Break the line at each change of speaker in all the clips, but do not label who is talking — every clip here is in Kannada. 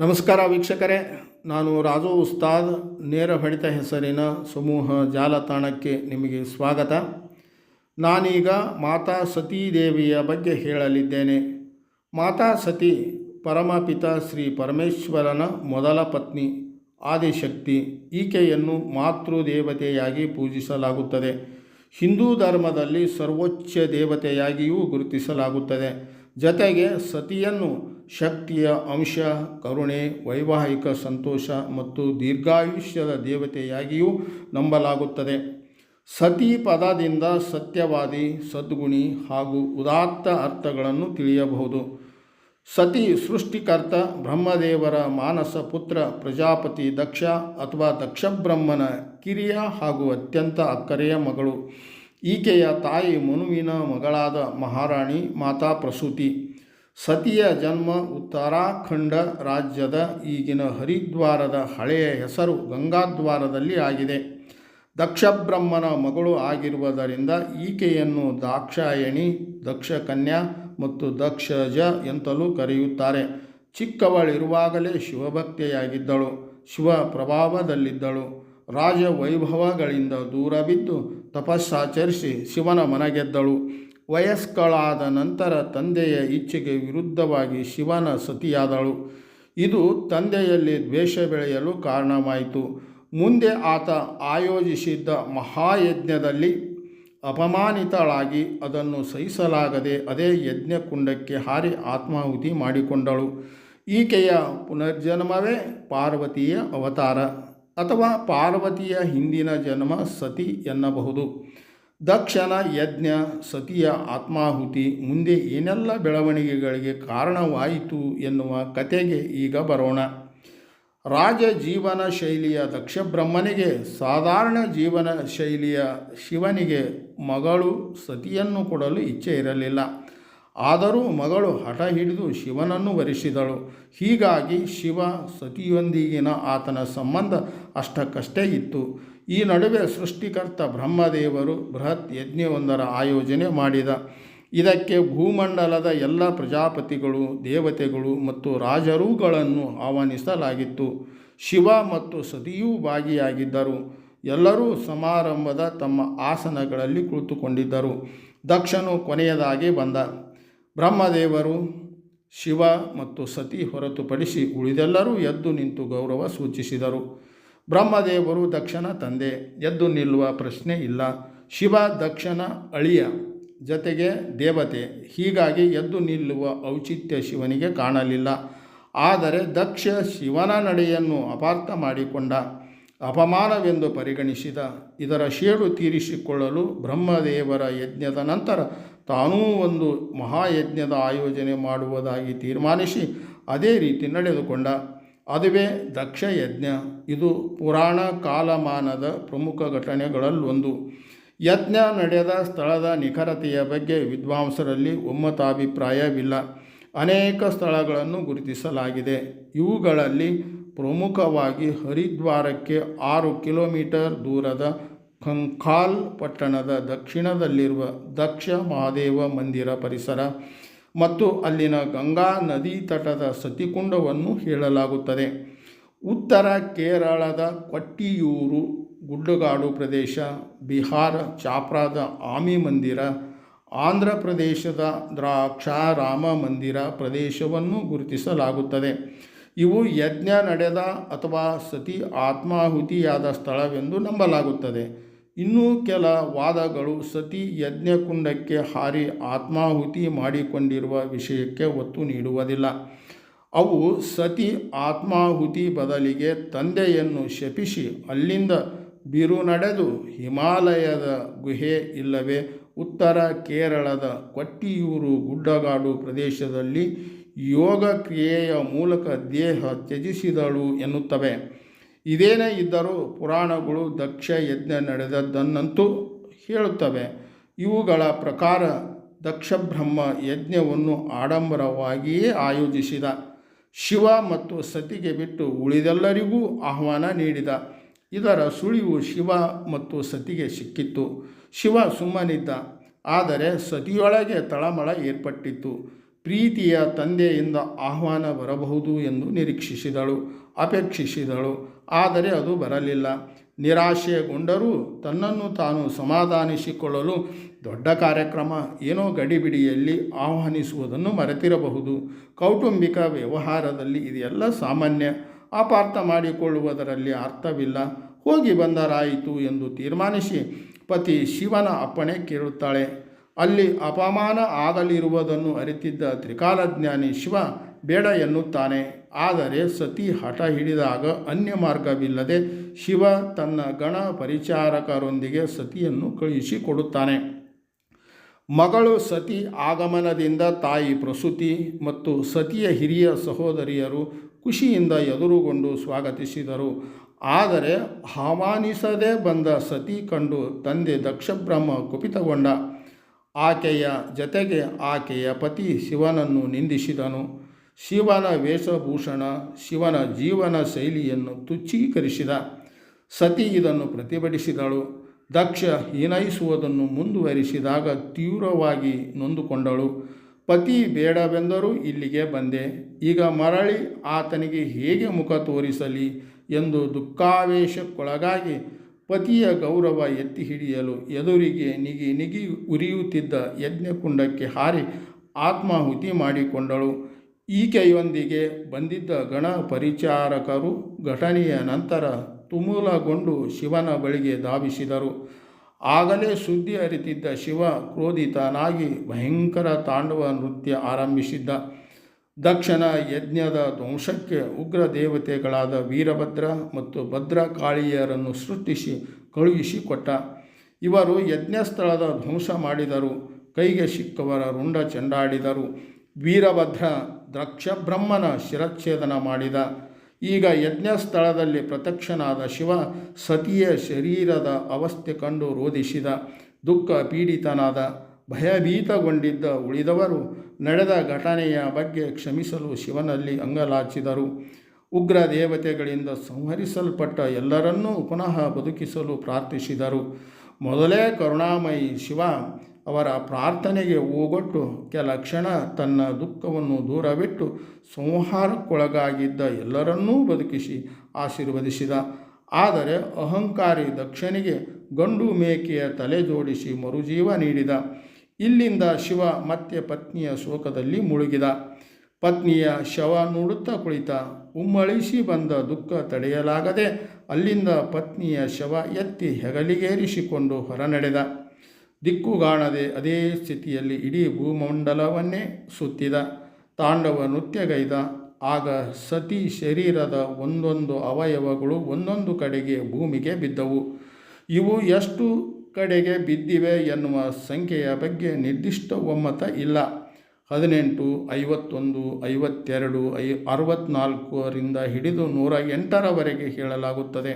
ನಮಸ್ಕಾರ ವೀಕ್ಷಕರೇ, ನಾನು ರಾಜು ಉಸ್ತಾದ್, ನೇರ ಹೊಡೆತ ಹೆಸರಿನ ಸಮೂಹ ಜಾಲತಾಣಕ್ಕೆ ನಿಮಗೆ ಸ್ವಾಗತ. ನಾನೀಗ ಮಾತಾ ಸತೀದೇವಿಯ ಬಗ್ಗೆ ಹೇಳಲಿದ್ದೇನೆ. ಮಾತಾ ಸತಿ ಪರಮಪಿತ ಶ್ರೀ ಪರಮೇಶ್ವರನ ಮೊದಲ ಪತ್ನಿ, ಆದಿಶಕ್ತಿ. ಈಕೆಯನ್ನು ಮಾತೃದೇವತೆಯಾಗಿ ಪೂಜಿಸಲಾಗುತ್ತದೆ. ಹಿಂದೂ ಧರ್ಮದಲ್ಲಿ ಸರ್ವೋಚ್ಚ ದೇವತೆಯಾಗಿಯೂ ಗುರುತಿಸಲಾಗುತ್ತದೆ. ಜತೆಗೆ ಸತಿಯನ್ನು ಶಕ್ತಿಯ ಅಂಶ, ಕರುಣೆ, ವೈವಾಹಿಕ ಸಂತೋಷ ಮತ್ತು ದೀರ್ಘಾಯುಷ್ಯದ ದೇವತೆಯಾಗಿಯೂ ನಂಬಲಾಗುತ್ತದೆ. ಸತಿ ಪದದಿಂದ ಸತ್ಯವಾದಿ, ಸದ್ಗುಣಿ ಹಾಗೂ ಉದಾತ್ತ ಅರ್ಥಗಳನ್ನು ತಿಳಿಯಬಹುದು. ಸತಿ ಸೃಷ್ಟಿಕರ್ತ, ಬ್ರಹ್ಮದೇವರ ಮಾನಸ ಪುತ್ರ, ಪ್ರಜಾಪತಿ ದಕ್ಷ ಅಥವಾ ದಕ್ಷಬ್ರಹ್ಮನ ಕಿರಿಯ ಹಾಗೂ ಅತ್ಯಂತ ಅಕ್ಕರೆಯ ಮಗಳು. ಈಕೆಯ ತಾಯಿ ಮನುವಿನ ಮಗಳಾದ ಮಹಾರಾಣಿ ಮಾತಾ ಪ್ರಸೂತಿ. ಸತಿಯ ಜನ್ಮ ಉತ್ತರಾಖಂಡ ರಾಜ್ಯದ ಈಗಿನ ಹರಿದ್ವಾರದ ಹಳೆಯ ಹೆಸರು ಗಂಗಾದ್ವಾರದಲ್ಲಿ ಆಗಿದೆ. ದಕ್ಷಬ್ರಹ್ಮನ ಮಗಳು ಆಗಿರುವುದರಿಂದ ಈಕೆಯನ್ನು ದಾಕ್ಷಾಯಣಿ, ದಕ್ಷಕನ್ಯಾ ಮತ್ತು ದಕ್ಷಜ ಎಂತಲೂ ಕರೆಯುತ್ತಾರೆ. ಚಿಕ್ಕವಳಿರುವಾಗಲೇ ಶಿವಭಕ್ತೆಯಾಗಿದ್ದಳು ಶಿವ ಪ್ರಭಾವದಲ್ಲಿದ್ದಳು ರಾಜವೈಭವಗಳಿಂದ ದೂರ ಬಿದ್ದು ತಪಸ್ಸಾಚರಿಸಿ ಶಿವನ ಮನಗೆದ್ದಳು. ವಯಸ್ಕಳಾದ ನಂತರ ತಂದೆಯ ಇಚ್ಛೆಗೆ ವಿರುದ್ಧವಾಗಿ ಶಿವನ ಸತಿಯಾದಳು. ಇದು ತಂದೆಯಲ್ಲಿ ದ್ವೇಷ ಬೆಳೆಯಲು ಕಾರಣವಾಯಿತು. ಮುಂದೆ ಆತ ಆಯೋಜಿಸಿದ್ದ ಮಹಾಯಜ್ಞದಲ್ಲಿ ಅಪಮಾನಿತಳಾಗಿ ಅದನ್ನು ಸಹಿಸಲಾಗದೆ ಅದೇ ಯಜ್ಞಕುಂಡಕ್ಕೆ ಹಾರಿ ಆತ್ಮಾಹುತಿ ಮಾಡಿಕೊಂಡಳು. ಈಕೆಯ ಪುನರ್ಜನ್ಮವೇ ಪಾರ್ವತಿಯ ಅವತಾರ ಅಥವಾ ಪಾರ್ವತಿಯ ಹಿಂದಿನ ಜನ್ಮ ಸತಿ ಎನ್ನಬಹುದು. ದಕ್ಷನ ಯಜ್ಞ ಸತಿಯ ಆತ್ಮಾಹುತಿ ಮುಂದೆ ಏನೆಲ್ಲ ಬೆಳವಣಿಗೆಗಳಿಗೆ ಕಾರಣವಾಯಿತು ಎನ್ನುವ ಕತೆಗೆ ಈಗ ಬರೋಣ. ರಾಜ ಜೀವನ ಶೈಲಿಯ ದಕ್ಷ ಬ್ರಹ್ಮನಿಗೆ ಸಾಧಾರಣ ಜೀವನ ಶೈಲಿಯ ಶಿವನಿಗೆ ಮಗಳು ಸತಿಯನ್ನು ಕೊಡಲು ಇಚ್ಛೆ ಇರಲಿಲ್ಲ. ಆದರೂ ಮಗಳು ಹಠ ಹಿಡಿದು ಶಿವನನ್ನು ವರಿಸಿದಳು. ಹೀಗಾಗಿ ಶಿವ ಸತಿಯೊಂದಿಗಿನ ಆತನ ಸಂಬಂಧ ಅಷ್ಟಕ್ಕಷ್ಟೇ ಇತ್ತು. ಈ ನಡುವೆ ಸೃಷ್ಟಿಕರ್ತ ಬ್ರಹ್ಮದೇವರು ಬೃಹತ್ ಯಜ್ಞವೊಂದರ ಆಯೋಜನೆ ಮಾಡಿದ. ಇದಕ್ಕೆ ಭೂಮಂಡಲದ ಎಲ್ಲ ಪ್ರಜಾಪತಿಗಳು, ದೇವತೆಗಳು ಮತ್ತು ರಾಜರುಗಳನ್ನು ಆಹ್ವಾನಿಸಲಾಗಿತ್ತು. ಶಿವ ಮತ್ತು ಸತಿಯೂ ಭಾಗಿಯಾಗಿದ್ದರು. ಎಲ್ಲರೂ ಸಮಾರಂಭದ ತಮ್ಮ ಆಸನಗಳಲ್ಲಿ ಕುಳಿತುಕೊಂಡಿದ್ದರು. ದಕ್ಷನು ಕೊನೆಯದಾಗಿ ಬಂದ. ಬ್ರಹ್ಮದೇವರು ಶಿವ ಮತ್ತು ಸತಿ ಹೊರತುಪಡಿಸಿ ಉಳಿದೆಲ್ಲರೂ ಎದ್ದು ನಿಂತು ಗೌರವ ಸೂಚಿಸಿದರು. ಬ್ರಹ್ಮದೇವರು ದಕ್ಷನ ತಂದೆ, ಎದ್ದು ನಿಲ್ಲುವ ಪ್ರಶ್ನೆ ಇಲ್ಲ. ಶಿವ ದಕ್ಷನ ಅಳಿಯ ಜತೆಗೆ ದೇವತೆ, ಹೀಗಾಗಿ ಎದ್ದು ನಿಲ್ಲುವ ಔಚಿತ್ಯ ಶಿವನಿಗೆ ಕಾಣಲಿಲ್ಲ. ಆದರೆ ದಕ್ಷ ಶಿವನ ನಡೆಯನ್ನು ಅಪಾರ್ಥ ಮಾಡಿಕೊಂಡ, ಅಪಮಾನವೆಂದು ಪರಿಗಣಿಸಿದ, ಇದರ ಶೇಡು ತೀರಿಸಿಕೊಳ್ಳಲು ಬ್ರಹ್ಮದೇವರ ಯಜ್ಞದ ನಂತರ ತಾನೂ ಒಂದು ಮಹಾಯಜ್ಞದ ಆಯೋಜನೆ ಮಾಡುವುದಾಗಿ ತೀರ್ಮಾನಿಸಿ ಅದೇ ರೀತಿ ನಡೆದುಕೊಂಡ. ಅದುವೇ ದಕ್ಷ ಯಜ್ಞ ಇದು ಪುರಾಣ ಕಾಲಮಾನದ ಪ್ರಮುಖ ಘಟನೆಗಳಲ್ಲೊಂದು. ಯಜ್ಞ ನಡೆದ ಸ್ಥಳದ ನಿಖರತೆಯ ಬಗ್ಗೆ ವಿದ್ವಾಂಸರಲ್ಲಿ ಒಮ್ಮತಾಭಿಪ್ರಾಯವಿಲ್ಲ. ಅನೇಕ ಸ್ಥಳಗಳನ್ನು ಗುರುತಿಸಲಾಗಿದೆ. ಇವುಗಳಲ್ಲಿ ಪ್ರಮುಖವಾಗಿ ಹರಿದ್ವಾರಕ್ಕೆ ಆರು ಕಿಲೋಮೀಟರ್ ದೂರದ ಕಂಖಾಲ್ ಪಟ್ಟಣದ ದಕ್ಷಿಣದಲ್ಲಿರುವ ದಕ್ಷ ಮಹಾದೇವ ಮಂದಿರ ಪರಿಸರ ಮತ್ತು ಅಲ್ಲಿನ ಗಂಗಾ ನದಿ ತಟದ ಸತಿಕುಂಡವನ್ನು ಹೇಳಲಾಗುತ್ತದೆ. ಉತ್ತರ ಕೇರಳದ ಕೊಟ್ಟಿಯೂರು, ಗುಡ್ಡಗಾಡು ಪ್ರದೇಶ, ಬಿಹಾರ, ಚಾಪ್ರಾದ ಆಮಿ ಮಂದಿರ, ಆಂಧ್ರ ಪ್ರದೇಶದ ದ್ರಾಕ್ಷಾರಾಮ ಮಂದಿರ ಪ್ರದೇಶವನ್ನು ಗುರುತಿಸಲಾಗುತ್ತದೆ. ಇವು ಯಜ್ಞ ನಡೆದ ಅಥವಾ ಸತಿ ಆತ್ಮಾಹುತಿಯಾದ ಸ್ಥಳವೆಂದು ನಂಬಲಾಗುತ್ತದೆ. ಇನ್ನೂ ಕೆಲ ವಾದಗಳು ಸತಿ ಯಜ್ಞಕುಂಡಕ್ಕೆ ಹಾರಿ ಆತ್ಮಾಹುತಿ ಮಾಡಿಕೊಂಡಿರುವ ವಿಷಯಕ್ಕೆ ಒತ್ತು ನೀಡುವುದಿಲ್ಲ. ಅವು ಸತಿ ಆತ್ಮಾಹುತಿ ಬದಲಿಗೆ ತಂದೆಯನ್ನು ಶಪಿಸಿ ಅಲ್ಲಿಂದ ಬಿರು ನಡೆದು ಹಿಮಾಲಯದ ಗುಹೆ ಇಲ್ಲವೇ ಉತ್ತರ ಕೇರಳದ ಕೊಟ್ಟಿಯೂರು ಗುಡ್ಡಗಾಡು ಪ್ರದೇಶದಲ್ಲಿ ಯೋಗ ಕ್ರಿಯೆಯ ಮೂಲಕ ದೇಹ ತ್ಯಜಿಸಿದಳು ಎನ್ನುತ್ತವೆ. ಇದೇನೇ ಇದ್ದರೂ ಪುರಾಣಗಳು ದಕ್ಷ ಯಜ್ಞ ನಡೆದದ್ದನ್ನಂತೂ ಹೇಳುತ್ತವೆ. ಇವುಗಳ ಪ್ರಕಾರ ದಕ್ಷಬ್ರಹ್ಮ ಯಜ್ಞವನ್ನು ಆಡಂಬರವಾಗಿಯೇ ಆಯೋಜಿಸಿದ. ಶಿವ ಮತ್ತು ಸತಿಗೆ ಬಿಟ್ಟು ಉಳಿದೆಲ್ಲರಿಗೂ ಆಹ್ವಾನ ನೀಡಿದ. ಇದರ ಸುಳಿವು ಶಿವ ಮತ್ತು ಸತಿಗೆ ಸಿಕ್ಕಿತ್ತು. ಶಿವ ಸುಮ್ಮನಿದ್ದ. ಆದರೆ ಸತಿಯೊಳಗೆ ತಳಮಳ ಏರ್ಪಟ್ಟಿತ್ತು. ಪ್ರೀತಿಯ ತಂದೆಯಿಂದ ಆಹ್ವಾನ ಬರಬಹುದು ಎಂದು ನಿರೀಕ್ಷಿಸಿದಳು. ಅಪೇಕ್ಷಿಸಿದಳು. ಆದರೆ ಅದು ಬರಲಿಲ್ಲ. ನಿರಾಶೆಗೊಂಡರೂ ತನ್ನನ್ನು ತಾನು ಸಮಾಧಾನಿಸಿಕೊಳ್ಳಲು ದೊಡ್ಡ ಕಾರ್ಯಕ್ರಮ ಏನೋ ಗಡಿಬಿಡಿಯಲ್ಲಿ ಆಹ್ವಾನಿಸುವುದನ್ನು ಮರೆತಿರಬಹುದು. ಕೌಟುಂಬಿಕ ವ್ಯವಹಾರದಲ್ಲಿ ಇದೆಲ್ಲ ಸಾಮಾನ್ಯ. ಅಪಾರ್ಥ ಮಾಡಿಕೊಳ್ಳುವುದರಲ್ಲಿ ಅರ್ಥವಿಲ್ಲ. ಹೋಗಿ ಬಂದರಾಯಿತು ಎಂದು ತೀರ್ಮಾನಿಸಿ ಪತಿ ಶಿವನ ಅಪ್ಪಣೆ ಕೇಳುತ್ತಾಳೆ. ಅಲ್ಲಿ ಅಪಮಾನ ಆಗಲಿರುವುದನ್ನು ಅರಿತಿದ್ದ ತ್ರಿಕಾಲಜ್ಞಾನಿ ಶಿವ ಬೇಡ ಎನ್ನುತ್ತಾನೆ. ಆದರೆ ಸತಿ ಹಠ ಹಿಡಿದಾಗ ಅನ್ಯ ಮಾರ್ಗವಿಲ್ಲದೆ ಶಿವ ತನ್ನ ಗಣ ಪರಿಚಾರಕರೊಂದಿಗೆ ಸತಿಯನ್ನು ಕಳುಹಿಸಿಕೊಡುತ್ತಾನೆ ಮಗಳು ಸತಿ ಆಗಮನದಿಂದ ತಾಯಿ ಪ್ರಸೂತಿ ಮತ್ತು ಸತಿಯ ಹಿರಿಯ ಸಹೋದರಿಯರು ಖುಷಿಯಿಂದ ಎದುರುಗೊಂಡು ಸ್ವಾಗತಿಸಿದರು. ಆದರೆ ಆಹ್ವಾನಿಸದೆ ಬಂದ ಸತಿ ಕಂಡು ತಂದೆ ದಕ್ಷಬ್ರಹ್ಮ ಕುಪಿತಗೊಂಡ. ಆಕೆಯ ಜತೆಗೆ ಆಕೆಯ ಪತಿ ಶಿವನನ್ನು ನಿಂದಿಸಿದನು. ಶಿವನ ವೇಷಭೂಷಣ, ಶಿವನ ಜೀವನ ಶೈಲಿಯನ್ನು ತುಚ್ಛೀಕರಿಸಿದ. ಸತಿ ಇದನ್ನು ಪ್ರತಿಭಟಿಸಿದಳು. ದಕ್ಷ ಹೀನೈಸುವುದನ್ನು ಮುಂದುವರಿಸಿದಾಗ ತೀವ್ರವಾಗಿ ನೊಂದುಕೊಂಡಳು. ಪತಿ ಬೇಡವೆಂದರೂ ಇಲ್ಲಿಗೆ ಬಂದೆ. ಈಗ ಮರಳಿ ಆತನಿಗೆ ಹೇಗೆ ಮುಖ ತೋರಿಸಲಿ ಎಂದು ದುಃಖಾವೇಶಕ್ಕೊಳಗಾಗಿ ಪತಿಯ ಗೌರವ ಎತ್ತಿ ಹಿಡಿಯಲು ಎದುರಿಗೆ ನಿಗಿ ನಿಗಿ ಉರಿಯುತ್ತಿದ್ದ ಯಜ್ಞಕುಂಡಕ್ಕೆ ಹಾರಿ ಆತ್ಮಾಹುತಿ ಮಾಡಿಕೊಂಡಳು. ಈಕೆಯೊಂದಿಗೆ ಬಂದಿದ್ದ ಗಣ ಪರಿಚಾರಕರು ಘಟನೆಯ ನಂತರ ತುಮೂಲಗೊಂಡು ಶಿವನ ಬಳಿಗೆ ಧಾವಿಸಿದರು. ಆಗಲೇ ಸುದ್ದಿ ಅರಿತಿದ್ದ ಶಿವ ಕ್ರೋಧಿತನಾಗಿ ಭಯಂಕರ ತಾಂಡವ ನೃತ್ಯ ಆರಂಭಿಸಿದ್ದ. ದಕ್ಷಿಣ ಯಜ್ಞದ ಧ್ವಂಸಕ್ಕೆ ಉಗ್ರ ದೇವತೆಗಳಾದ ವೀರಭದ್ರ ಮತ್ತು ಭದ್ರಕಾಳಿಯರನ್ನು ಸೃಷ್ಟಿಸಿ ಕಳುಹಿಸಿಕೊಟ್ಟ. ಇವರು ಯಜ್ಞಸ್ಥಳದ ಧ್ವಂಸ ಮಾಡಿದರು. ಕೈಗೆ ಸಿಕ್ಕವರ ರುಂಡ ಚೆಂಡಾಡಿದರು. ವೀರಭದ್ರ ದಕ್ಷಬ್ರಹ್ಮನ ಶಿರಚ್ಛೇದನ ಮಾಡಿದ. ಈಗ ಯಜ್ಞಸ್ಥಳದಲ್ಲಿ ಪ್ರತ್ಯಕ್ಷನಾದ ಶಿವ ಸತಿಯ ಶರೀರದ ಅವಸ್ಥೆ ಕಂಡು ರೋಧಿಸಿದ ದುಃಖ ಪೀಡಿತನಾದ, ಭಯಭೀತಗೊಂಡಿದ್ದ ಉಳಿದವರು ನಡೆದ ಘಟನೆಯ ಬಗ್ಗೆ ಕ್ಷಮಿಸಲು ಶಿವನಲ್ಲಿ ಅಂಗಲಾಚಿದರು. ಉಗ್ರ ದೇವತೆಗಳಿಂದ ಸಂಹರಿಸಲ್ಪಟ್ಟ ಎಲ್ಲರನ್ನೂ ಪುನಃ ಬದುಕಿಸಲು ಪ್ರಾರ್ಥಿಸಿದರು. ಮೊದಲೇ ಕರುಣಾಮಯಿ ಶಿವ ಅವರ ಪ್ರಾರ್ಥನೆಗೆ ಓಗೊಟ್ಟು ಕೆಲ ಕ್ಷಣ ತನ್ನ ದುಃಖವನ್ನು ದೂರವಿಟ್ಟು ಸಂಹಾರಕ್ಕೊಳಗಾಗಿದ್ದ ಎಲ್ಲರನ್ನೂ ಬದುಕಿಸಿ ಆಶೀರ್ವದಿಸಿದ. ಆದರೆ ಅಹಂಕಾರಿ ದಕ್ಷನಿಗೆ ಗಂಡು ಮೇಕೆಯ ತಲೆ ಜೋಡಿಸಿ ಮರುಜೀವ ನೀಡಿದ. ಇಲ್ಲಿಂದ ಶಿವ ಮತ್ತೆ ಪತ್ನಿಯ ಶೋಕದಲ್ಲಿ ಮುಳುಗಿದ. ಪತ್ನಿಯ ಶವ ನೋಡುತ್ತಾ ಕುಳಿತ ಉಮ್ಮಳಿಸಿ ಬಂದ ದುಃಖ ತಡೆಯಲಾಗದೆ ಅಲ್ಲಿಂದ ಪತ್ನಿಯ ಶವ ಎತ್ತಿ ಹೆಗಲಿಗೇರಿಸಿಕೊಂಡು ಹೊರನಡೆದ. ದಿಕ್ಕುಗಾಣದೆ ಅದೇ ಸ್ಥಿತಿಯಲ್ಲಿ ಇಡೀ ಭೂಮಂಡಲವನ್ನೇ ಸುತ್ತಿದ. ತಾಂಡವ ನೃತ್ಯಗೈದ. ಆಗ ಸತಿ ಶರೀರದ ಒಂದೊಂದು ಅವಯವಗಳು ಒಂದೊಂದು ಕಡೆಗೆ ಭೂಮಿಗೆ ಬಿದ್ದವು. ಇವು ಎಷ್ಟು ಕಡೆಗೆ ಬಿದ್ದಿವೆ ಎನ್ನುವ ಸಂಖ್ಯೆಯ ಬಗ್ಗೆ ನಿರ್ದಿಷ್ಟ ಒಮ್ಮತ ಇಲ್ಲ. ಹದಿನೆಂಟು, ಐವತ್ತೊಂದು, ಐವತ್ತೆರಡು, ಐ, ಅರವತ್ನಾಲ್ಕರಿಂದ ಹಿಡಿದು ನೂರ ಎಂಟರವರೆಗೆ ಹೇಳಲಾಗುತ್ತದೆ.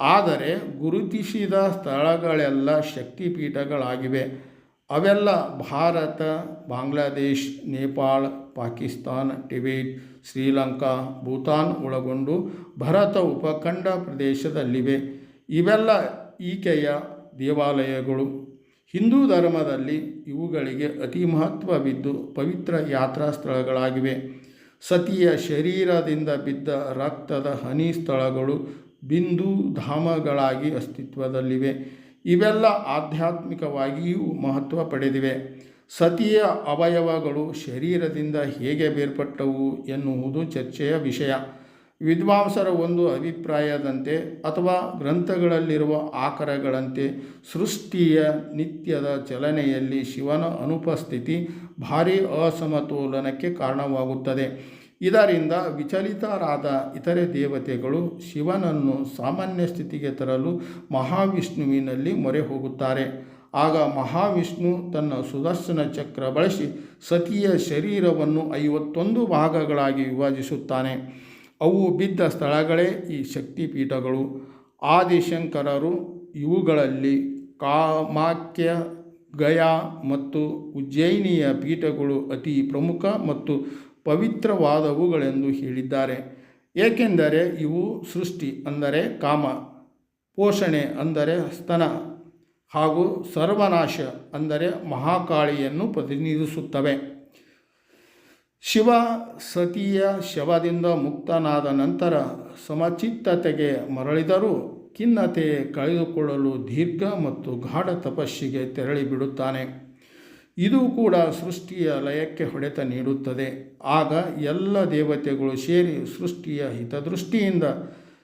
ಆದರೆ ಗುರುತಿಸಿದ ಸ್ಥಳಗಳೆಲ್ಲ ಶಕ್ತಿಪೀಠಗಳಾಗಿವೆ. ಅವೆಲ್ಲ ಭಾರತ, ಬಾಂಗ್ಲಾದೇಶ್, ನೇಪಾಳ, ಪಾಕಿಸ್ತಾನ್, ಟಿಬೇಟ್, ಶ್ರೀಲಂಕಾ, ಭೂತಾನ್ ಒಳಗೊಂಡು ಭಾರತ ಉಪಖಂಡ ಪ್ರದೇಶದಲ್ಲಿವೆ. ಇವೆಲ್ಲ ಈಕೆಯ ದೇವಾಲಯಗಳು. ಹಿಂದೂ ಧರ್ಮದಲ್ಲಿ ಇವುಗಳಿಗೆ ಅತಿ ಮಹತ್ವವಿದ್ದು ಪವಿತ್ರ ಯಾತ್ರಾ ಸ್ಥಳಗಳಾಗಿವೆ. ಸತಿಯ ಶರೀರದಿಂದ ಬಿದ್ದ ರಕ್ತದ ಹನಿ ಸ್ಥಳಗಳು ಬಿಂದು ಧಾಮಗಳಾಗಿ ಅಸ್ತಿತ್ವದಲ್ಲಿವೆ. ಇವೆಲ್ಲ ಆಧ್ಯಾತ್ಮಿಕವಾಗಿಯೂ ಮಹತ್ವ ಪಡೆದಿವೆ. ಸತಿಯ ಅವಯವಗಳು ಶರೀರದಿಂದ ಹೇಗೆ ಬೇರ್ಪಟ್ಟವು ಎನ್ನುವುದು ಚರ್ಚೆಯ ವಿಷಯ. ವಿದ್ವಾಂಸರ ಒಂದು ಅಭಿಪ್ರಾಯದಂತೆ ಅಥವಾ ಗ್ರಂಥಗಳಲ್ಲಿರುವ ಆಕರಗಳಂತೆ ಸೃಷ್ಟಿಯ ನಿತ್ಯದ ಚಲನೆಯಲ್ಲಿ ಶಿವನ ಅನುಪಸ್ಥಿತಿ ಭಾರೀ ಅಸಮತೋಲನಕ್ಕೆ ಕಾರಣವಾಗುತ್ತದೆ. ಇದರಿಂದ ವಿಚಲಿತರಾದ ಇತರೆ ದೇವತೆಗಳು ಶಿವನನ್ನು ಸಾಮಾನ್ಯ ಸ್ಥಿತಿಗೆ ತರಲು ಮಹಾವಿಷ್ಣುವಿನಲ್ಲಿ ಮೊರೆ ಹೋಗುತ್ತಾರೆ. ಆಗ ಮಹಾವಿಷ್ಣು ತನ್ನ ಸುದರ್ಶನ ಚಕ್ರ ಬಳಸಿ ಸತಿಯ ಶರೀರವನ್ನು ಐವತ್ತೊಂದು ಭಾಗಗಳಾಗಿ ವಿಭಜಿಸುತ್ತಾನೆ. ಅವು ಬಿದ್ದ ಸ್ಥಳಗಳೇ ಈ ಶಕ್ತಿಪೀಠಗಳು. ಆದಿಶಂಕರರು ಇವುಗಳಲ್ಲಿ ಕಾಮಾಕ್ಯ ಗಯಾ ಮತ್ತು ಉಜ್ಜಯಿನಿಯ ಪೀಠಗಳು ಅತಿ ಪ್ರಮುಖ ಮತ್ತು ಪವಿತ್ರವಾದವುಗಳೆಂದು ಹೇಳಿದ್ದಾರೆ. ಏಕೆಂದರೆ ಇವು ಸೃಷ್ಟಿ ಅಂದರೆ ಕಾಮ, ಪೋಷಣೆ ಅಂದರೆ ಸ್ತನ ಹಾಗೂ ಸರ್ವನಾಶ ಅಂದರೆ ಮಹಾಕಾಳಿಯನ್ನು ಪ್ರತಿನಿಧಿಸುತ್ತವೆ. ಶಿವ ಸತಿಯ ಶವದಿಂದ ಮುಕ್ತನಾದ ನಂತರ ಸಮಚಿತ್ತತೆಗೆ ಮರಳಿದರೂ ಖಿನ್ನತೆ ಕಳೆದುಕೊಳ್ಳಲು ದೀರ್ಘ ಮತ್ತು ಗಾಢ ತಪಸ್ಸಿಗೆ ತೆರಳಿ ಬಿಡುತ್ತಾನೆ ಇದು ಕೂಡ ಸೃಷ್ಟಿಯ ಲಯಕ್ಕೆ ಹೊಡೆತ ನೀಡುತ್ತದೆ. ಆಗ ಎಲ್ಲ ದೇವತೆಗಳು ಸೇರಿ ಸೃಷ್ಟಿಯ ಹಿತದೃಷ್ಟಿಯಿಂದ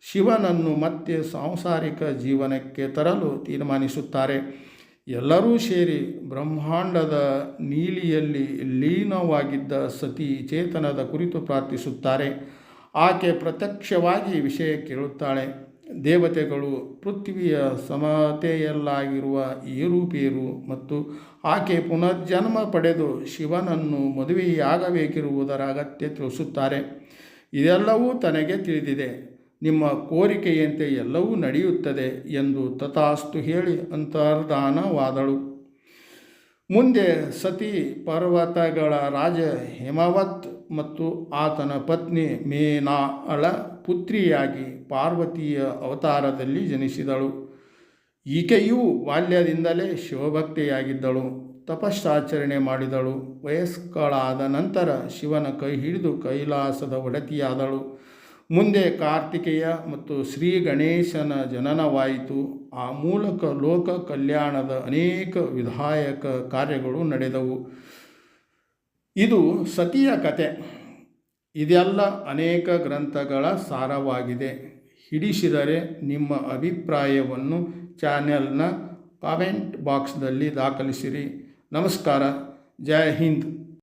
ಶಿವನನ್ನು ಮತ್ತೆ ಸಾಂಸಾರಿಕ ಜೀವನಕ್ಕೆ ತರಲು ತೀರ್ಮಾನಿಸುತ್ತಾರೆ. ಎಲ್ಲರೂ ಸೇರಿ ಬ್ರಹ್ಮಾಂಡದ ನೀಲಿಯಲ್ಲಿ ಲೀನವಾಗಿದ್ದ ಸತಿ ಚೇತನದ ಕುರಿತು ಪ್ರಾರ್ಥಿಸುತ್ತಾರೆ. ಆಕೆ ಪ್ರತ್ಯಕ್ಷವಾಗಿ ವಿಷಯ ಕೇಳುತ್ತಾಳೆ. ದೇವತೆಗಳು ಪೃಥ್ವಿಯ ಸಮತೆಯಲ್ಲಾಗಿರುವ ಏರುಪೇರು ಮತ್ತು ಆಕೆ ಪುನರ್ಜನ್ಮ ಪಡೆದು ಶಿವನನ್ನು ಮದುವೆಯಾಗಬೇಕಿರುವುದರ ಅಗತ್ಯ ತಿಳಿಸುತ್ತಾರೆ. ಇದೆಲ್ಲವೂ ತನಗೆ ತಿಳಿದಿದೆ. ನಿಮ್ಮ ಕೋರಿಕೆಯಂತೆ ಎಲ್ಲವೂ ನಡೆಯುತ್ತದೆ ಎಂದು ತಥಾಸ್ತು ಹೇಳಿ ಅಂತರ್ಧಾನವಾದಳು. ಮುಂದೆ ಸತಿ ಪರ್ವತಗಳ ರಾಜ ಹಿಮವತ್ ಮತ್ತು ಆತನ ಪತ್ನಿ ಮೇನಾಳ ಪುತ್ರಿಯಾಗಿ ಪಾರ್ವತಿಯ ಅವತಾರದಲ್ಲಿ ಜನಿಸಿದಳು. ಈಕೆಯೂ ಬಾಲ್ಯದಿಂದಲೇ ಶಿವಭಕ್ತೆಯಾಗಿದ್ದಳು. ತಪಶ್ಚಾಚರಣೆ ಮಾಡಿದಳು. ವಯಸ್ಕಳಾದ ನಂತರ ಶಿವನ ಕೈ ಹಿಡಿದು ಕೈಲಾಸದ ಒಡತಿಯಾದಳು. ಮುಂದೆ ಕಾರ್ತಿಕೇಯ ಮತ್ತು ಶ್ರೀ ಗಣೇಶನ ಜನನವಾಯಿತು. ಆ ಮೂಲಕ ಲೋಕ ಕಲ್ಯಾಣದ ಅನೇಕ ವಿಧಾಯಕ ಕಾರ್ಯಗಳು ನಡೆದವು. ಇದು ಸತಿಯ ಕತೆ. ಇದೆಲ್ಲ ಅನೇಕ ಗ್ರಂಥಗಳ ಸಾರವಾಗಿದೆ. ಹಿಡಿಸಿದರೆ ನಿಮ್ಮ ಅಭಿಪ್ರಾಯವನ್ನು ಚಾನೆಲ್ನ ಕಾಮೆಂಟ್ ಬಾಕ್ಸ್ನಲ್ಲಿ ದಾಖಲಿಸಿರಿ. ನಮಸ್ಕಾರ. ಜೈ ಹಿಂದ್.